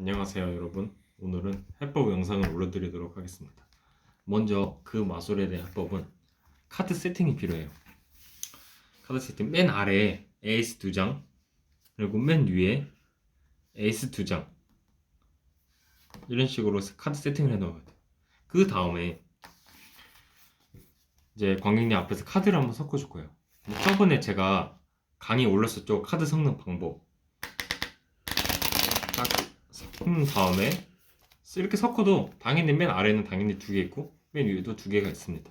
안녕하세요 여러분. 오늘은 해법 영상을 올려드리도록 하겠습니다. 먼저 그 마술에 대한 해법은 카드 세팅이 필요해요. 카드 세팅. 맨 아래에 에이스 2장 그리고 맨 위에 에이스 2장. 이런 식으로 카드 세팅을 해 놓아야 돼요. 그 다음에 이제 관객님 앞에서 카드를 한번 섞어줄 거예요. 저번에 제가 강의 올렸었죠. 카드 섞는 방법. 딱 섞은 다음에 이렇게 섞어도 당연히 맨 아래는 당연히 두 개 있고 맨 위에도 두 개가 있습니다.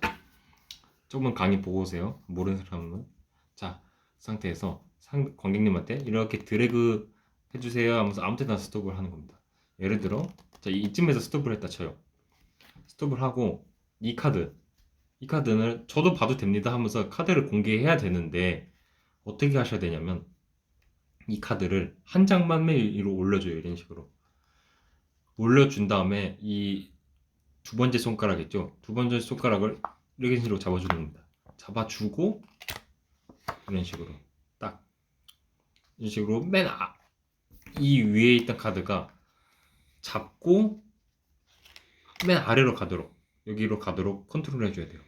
조금만 강의 보고 오세요. 모르는 사람은 자 상태에서 상, 관객님한테 이렇게 드래그 해주세요 하면서 아무 때나 스톱을 하는 겁니다. 예를 들어 자 이쯤에서 스톱을 했다 쳐요. 스톱을 하고 이 카드 이 카드는 저도 봐도 됩니다 하면서 카드를 공개해야 되는데 어떻게 하셔야 되냐면 이 카드를 한 장만 맨 위로 올려줘요 이런 식으로 올려준 다음에 이 두 번째 손가락 있죠. 두 번째 손가락을 이런 식으로 잡아주는 겁니다. 잡아주고 이런 식으로 딱 이런 식으로 맨 아, 이 위에 있던 카드가 잡고 맨 아래로 가도록 여기로 가도록 컨트롤 해줘야 돼요.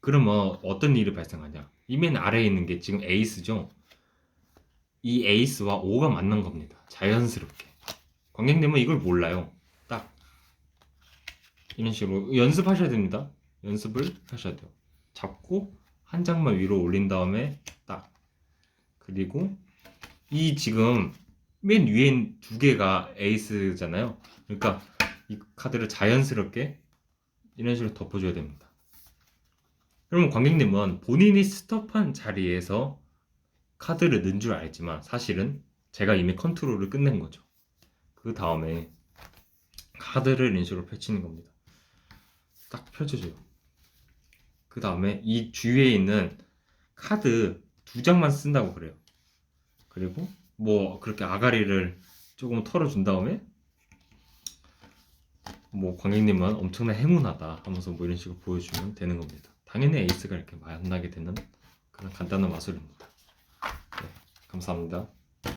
그러면 어떤 일이 발생하냐? 이 맨 아래에 있는 게 지금 에이스죠? 이 에이스와 5가 맞는 겁니다. 자연스럽게. 관객님은 이걸 몰라요. 딱 이런 식으로 연습하셔야 됩니다. 연습을 하셔야 돼요. 잡고 한 장만 위로 올린 다음에 딱 그리고 이 지금 맨 위엔 두 개가 에이스잖아요. 그러니까 이 카드를 자연스럽게 이런 식으로 덮어줘야 됩니다. 그러면 관객님은 본인이 스톱한 자리에서 카드를 넣은 줄 알지만 사실은 제가 이미 컨트롤을 끝낸 거죠. 그 다음에 카드를 이런 식으로 펼치는 겁니다. 딱 펼쳐줘요. 그 다음에 이 주위에 있는 카드 두 장만 쓴다고 그래요. 그리고 뭐 그렇게 아가리를 조금 털어준 다음에 뭐 관객님은 엄청난 행운하다 하면서 뭐 이런 식으로 보여주면 되는 겁니다. 당연히 에이스가 이렇게 만나게 되는 그런 간단한 마술입니다. 감사합니다.